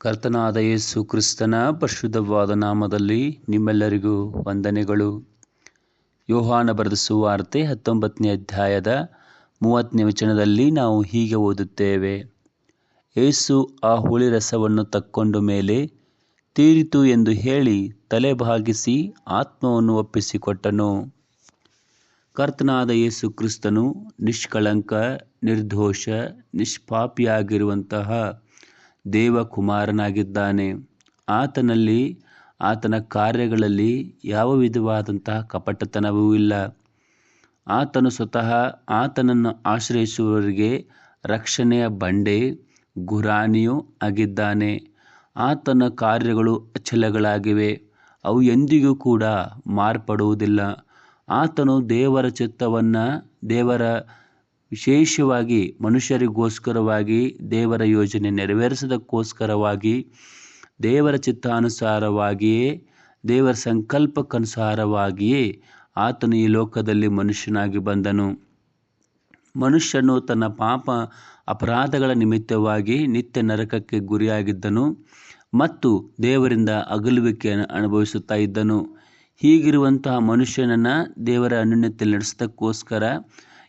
ಕರ್ತನಾದ ಯೇಸು ಕ್ರಿಸ್ತನ ಪರಿಶುದ್ಧವಾದ ನಾಮದಲ್ಲಿ ನಿಮ್ಮೆಲ್ಲರಿಗೂ ವಂದನೆಗಳು. ಯೋಹಾನ ಬರೆದ ಸುವಾರ್ತೆ ಹತ್ತೊಂಬತ್ತನೇ ಅಧ್ಯಾಯದ ಮೂವತ್ತನೇ ವಚನದಲ್ಲಿ ನಾವು ಹೀಗೆ ಓದುತ್ತೇವೆ. ಏಸು ಆ ಹುಳಿ ರಸವನ್ನು ತಕ್ಕೊಂಡು ಮೇಲೆ ತೀರಿತು ಎಂದು ಹೇಳಿ ತಲೆ ಭಾಗಿಸಿ ಆತ್ಮವನ್ನು ಒಪ್ಪಿಸಿಕೊಟ್ಟನು. ಕರ್ತನಾದ ಯೇಸು ಕ್ರಿಸ್ತನು ನಿಷ್ಕಳಂಕ, ನಿರ್ದೋಷ, ನಿಷ್ಪಾಪಿಯಾಗಿರುವಂತಹ ದೇವಕುಮಾರನಾಗಿದ್ದಾನೆ. ಆತನಲ್ಲಿ, ಆತನ ಕಾರ್ಯಗಳಲ್ಲಿ ಯಾವ ವಿಧವಾದಂತಹ ಕಪಟತನವೂ ಇಲ್ಲ. ಆತನು ಸ್ವತಃ ಆತನನ್ನು ಆಶ್ರಯಿಸುವವರಿಗೆ ರಕ್ಷಣೆಯ ಬಂಡೆ, ಗುರಾಣಿಯೂ ಆಗಿದ್ದಾನೆ. ಆತನ ಕಾರ್ಯಗಳು ಅಚಲಗಳಾಗಿವೆ. ಅವು ಎಂದಿಗೂ ಕೂಡ ಮಾರ್ಪಡುವುದಿಲ್ಲ. ಆತನು ದೇವರ ಚಿತ್ತವನ್ನು, ದೇವರ ವಿಶೇಷವಾಗಿ ಮನುಷ್ಯರಿಗೋಸ್ಕರವಾಗಿ ದೇವರ ಯೋಜನೆ ನೆರವೇರಿಸೋದಕ್ಕೋಸ್ಕರವಾಗಿ ದೇವರ ಚಿತ್ತಾನುಸಾರವಾಗಿಯೇ, ದೇವರ ಸಂಕಲ್ಪಕ್ಕನುಸಾರವಾಗಿಯೇ ಆತನು ಈ ಲೋಕದಲ್ಲಿ ಮನುಷ್ಯನಾಗಿ ಬಂದನು. ಮನುಷ್ಯನು ತನ್ನ ಪಾಪ ಅಪರಾಧಗಳ ನಿಮಿತ್ತವಾಗಿ ನಿತ್ಯ ನರಕಕ್ಕೆ ಗುರಿಯಾಗಿದ್ದನು ಮತ್ತು ದೇವರಿಂದ ಅಗಲುವಿಕೆಯನ್ನು ಅನುಭವಿಸುತ್ತಾ ಇದ್ದನು. ಹೀಗಿರುವಂತಹ ಮನುಷ್ಯನನ್ನು ದೇವರ ಅನ್ಯೋನ್ಯತೆಯಲ್ಲಿ ನಡೆಸೋದಕ್ಕೋಸ್ಕರ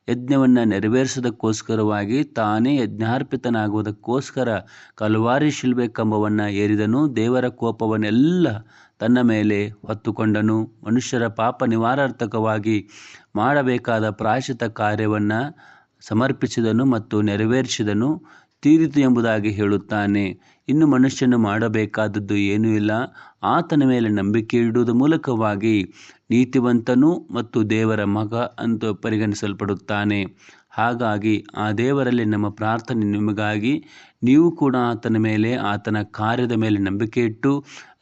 ಯಜ್ಞವನ್ನು ನೆರವೇರಿಸೋದಕ್ಕೋಸ್ಕರವಾಗಿ ತಾನೇ ಯಜ್ಞಾರ್ಪಿತನಾಗುವುದಕ್ಕೋಸ್ಕರ ಕಲ್ವಾರಿ ಶಿಲ್ಬೆ ಕಂಬವನ್ನು ಏರಿದನು. ದೇವರ ಕೋಪವನ್ನೆಲ್ಲ ತನ್ನ ಮೇಲೆ ಹೊತ್ತುಕೊಂಡನು. ಮನುಷ್ಯರ ಪಾಪ ನಿವಾರಾರ್ಥಕವಾಗಿ ಮಾಡಬೇಕಾದ ಪ್ರಾಯಶಿತ ಕಾರ್ಯವನ್ನು ಸಮರ್ಪಿಸಿದನು ಮತ್ತು ನೆರವೇರಿಸಿದನು. ತೀರಿತು ಎಂಬುದಾಗಿ ಹೇಳುತ್ತಾನೆ. ಇನ್ನು ಮನುಷ್ಯನು ಮಾಡಬೇಕಾದದ್ದು ಏನೂ ಇಲ್ಲ. ಆತನ ಮೇಲೆ ನಂಬಿಕೆ ಇಡುವುದರ ಮೂಲಕವಾಗಿ ನೀತಿವಂತನು ಮತ್ತು ದೇವರ ಮಗ ಅಂತ ಪರಿಗಣಿಸಲ್ಪಡುತ್ತಾನೆ. ಹಾಗಾಗಿ ಆ ದೇವರಲ್ಲಿ ನಮ್ಮ ಪ್ರಾರ್ಥನೆ ನಿಮಗಾಗಿ. ನೀವು ಕೂಡ ಆತನ ಮೇಲೆ, ಆತನ ಕಾರ್ಯದ ಮೇಲೆ ನಂಬಿಕೆ ಇಟ್ಟು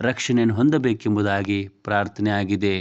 ರಕ್ಷಣೆಯನ್ನು ಹೊಂದಬೇಕೆಂಬುದಾಗಿ ಪ್ರಾರ್ಥನೆ ಆಗಿದೆ